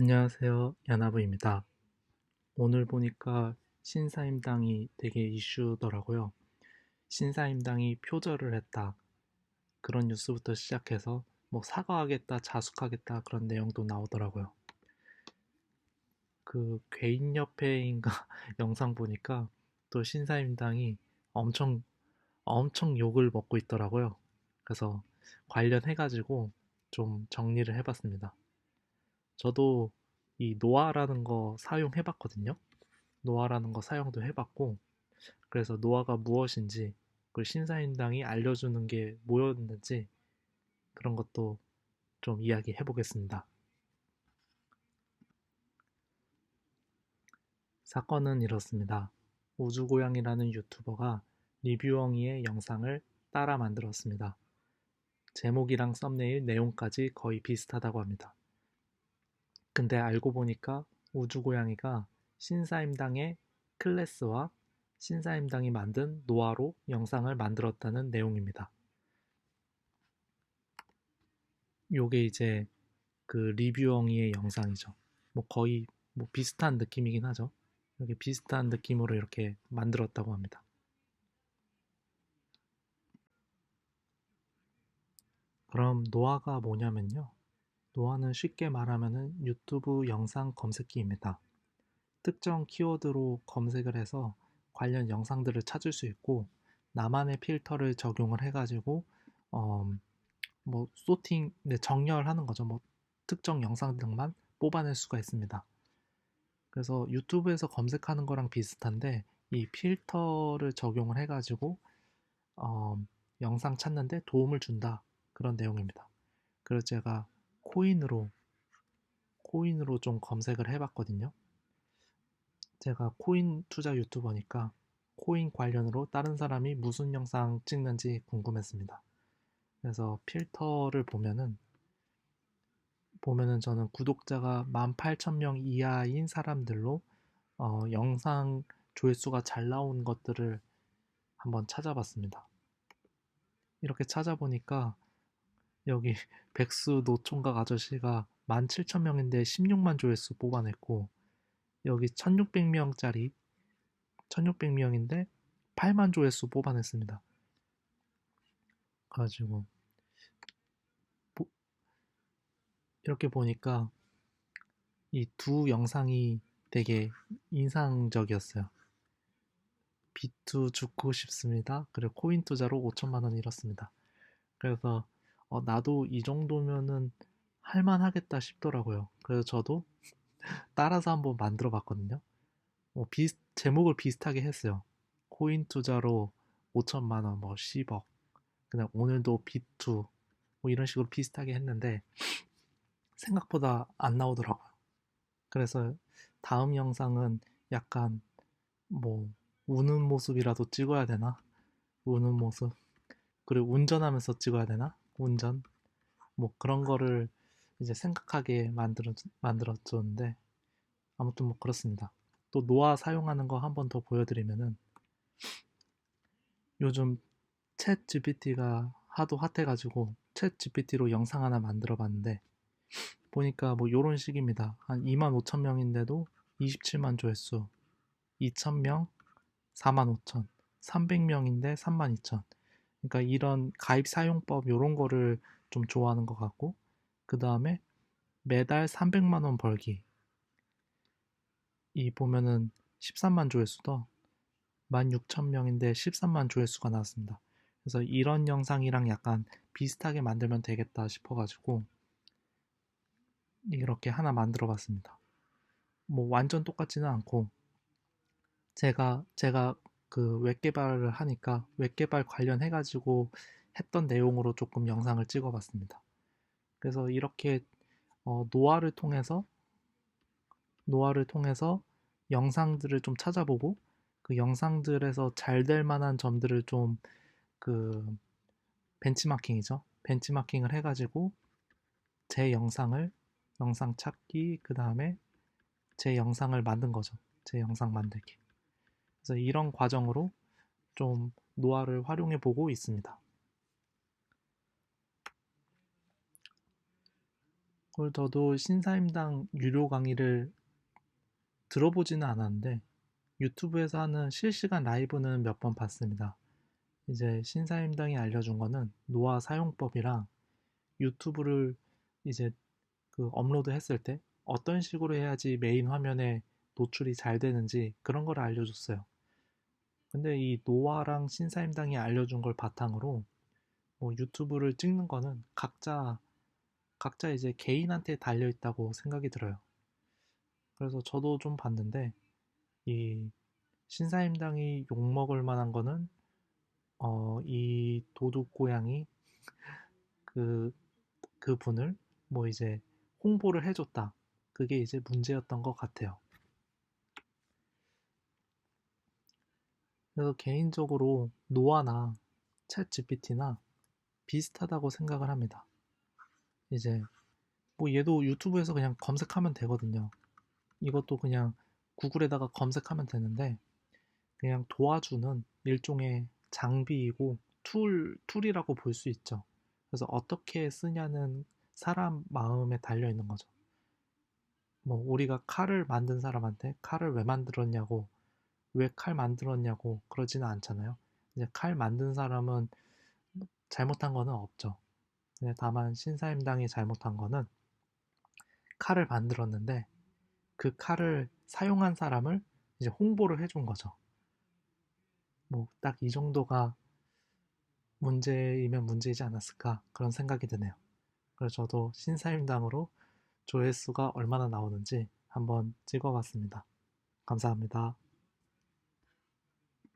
안녕하세요. 야나부입니다. 오늘 보니까 신사임당이 되게 이슈더라고요. 신사임당이 표절을 했다. 그런 뉴스부터 시작해서 뭐 사과하겠다, 자숙하겠다 그런 내용도 나오더라고요. 그 괴인협회인가 영상 보니까 또 신사임당이 엄청 엄청 욕을 먹고 있더라고요. 그래서 관련해가지고 좀 정리를 해봤습니다. 저도 이 노아라는 거 사용해 봤거든요. 노아라는 거 사용도 해 봤고, 그래서 노아가 무엇인지, 그 신사임당이 알려주는 게 뭐였는지, 그런 것도 좀 이야기해 보겠습니다. 사건은 이렇습니다. 우주고양이라는 유튜버가 리뷰엉이의 영상을 따라 만들었습니다. 제목이랑 썸네일 내용까지 거의 비슷하다고 합니다. 근데 알고 보니까 우주고양이가 신사임당의 클래스와 신사임당이 만든 노아로 영상을 만들었다는 내용입니다. 요게 이제 그 리뷰엉이의 영상이죠. 뭐 거의 뭐 비슷한 느낌이긴 하죠. 이렇게 비슷한 느낌으로 이렇게 만들었다고 합니다. 그럼 노아가 뭐냐면요. 노아는 쉽게 말하면 유튜브 영상 검색기입니다. 특정 키워드로 검색을 해서 관련 영상들을 찾을 수 있고 나만의 필터를 적용을 해가지고 어, 뭐 소팅, 네, 정렬하는 거죠. 뭐 특정 영상들만 뽑아낼 수가 있습니다. 그래서 유튜브에서 검색하는 거랑 비슷한데 이 필터를 적용을 해가지고 어, 영상 찾는데 도움을 준다 그런 내용입니다. 그래서 제가 코인으로 코인으로 좀 검색을 해봤거든요. 제가 코인 투자 유튜버니까 코인 관련으로 다른 사람이 무슨 영상 찍는지 궁금했습니다. 그래서 필터를 보면은 보면은 저는 구독자가 18,000명 이하인 사람들로 어, 영상 조회수가 잘 나온 것들을 한번 찾아봤습니다. 이렇게 찾아보니까 여기 백수 노총각 아저씨가 17,000명인데 16만 조회수 뽑아냈고 여기 1,600명짜리 1,600명인데 8만 조회수 뽑아냈습니다. 가지고 이렇게 보니까 이 두 영상이 되게 인상적이었어요. 비투 죽고 싶습니다. 그리고 코인 투자로 5천만 원 잃었습니다. 그래서 어, 나도 이 정도면은 할만하겠다 싶더라고요. 그래서 저도 따라서 한번 만들어 봤거든요. 뭐 비슷, 제목을 비슷하게 했어요. 코인 투자로 5천만 원, 뭐 10억. 그냥 오늘도 비투 뭐 이런 식으로 비슷하게 했는데 생각보다 안 나오더라고요. 그래서 다음 영상은 약간 뭐 우는 모습이라도 찍어야 되나? 우는 모습. 그리고 운전하면서 찍어야 되나? 운전 뭐 그런 거를 이제 생각하게 만들어 만들어줬는데 아무튼 뭐 그렇습니다. 또 노아 사용하는 거 한 번 더 보여드리면은 요즘 챗 GPT가 하도 핫해가지고 챗 GPT로 영상 하나 만들어 봤는데 보니까 뭐 요런 식입니다. 한 2만 5천 명인데도 27만 조회수 2,000명 4만 5천 300명인데 3만 2천 그러니까 이런 가입 사용법 이런 거를 좀 좋아하는 것 같고 그 다음에 매달 300만 원 벌기 이 보면은 13만 조회수도 16,000명인데 13만 조회수가 나왔습니다. 그래서 이런 영상이랑 약간 비슷하게 만들면 되겠다 싶어가지고 이렇게 하나 만들어 봤습니다. 뭐 완전 똑같지는 않고 제가 제가 그 웹 개발을 하니까 웹 개발 관련해 가지고 했던 내용으로 조금 영상을 찍어 봤습니다. 그래서 이렇게 어, 노화를 통해서 노화를 통해서 영상들을 좀 찾아보고 그 영상들에서 잘 될 만한 점들을 좀 그 벤치마킹이죠. 벤치마킹을 해가지고 제 영상을 영상 찾기 그 다음에 제 영상을 만든 거죠. 제 영상 만들기. 이런 과정으로 좀 노화를 활용해 보고 있습니다. 그걸 저도 신사임당 유료 강의를 들어보지는 않았는데 유튜브에서 하는 실시간 라이브는 몇 번 봤습니다. 이제 신사임당이 알려준 거는 노화 사용법이랑 유튜브를 이제 그 업로드 했을 때 어떤 식으로 해야지 메인 화면에 노출이 잘 되는지 그런 걸 알려줬어요. 근데 이 노화랑 신사임당이 알려준 걸 바탕으로 뭐 유튜브를 찍는 거는 각자 각자 이제 개인한테 달려 있다고 생각이 들어요. 그래서 저도 좀 봤는데 이 신사임당이 욕먹을 만한 거는 어, 이 도둑 고양이 그, 그 분을 뭐 이제 홍보를 해줬다. 그게 이제 문제였던 것 같아요. 그래서 개인적으로 노아나 챗 GPT나 비슷하다고 생각을 합니다. 이제 뭐 얘도 유튜브에서 그냥 검색하면 되거든요. 이것도 그냥 구글에다가 검색하면 되는데 그냥 도와주는 일종의 장비이고 툴, 툴이라고 볼 수 있죠. 그래서 어떻게 쓰냐는 사람 마음에 달려 있는 거죠. 뭐 우리가 칼을 만든 사람한테 칼을 왜 만들었냐고 왜 칼 만들었냐고 그러지는 않잖아요. 이제 칼 만든 사람은 잘못한 거는 없죠. 다만 신사임당이 잘못한 거는 칼을 만들었는데 그 칼을 사용한 사람을 이제 홍보를 해준 거죠. 뭐 딱 이 정도가 문제이면 문제이지 않았을까 그런 생각이 드네요. 그래서 저도 신사임당으로 조회수가 얼마나 나오는지 한번 찍어봤습니다. 감사합니다.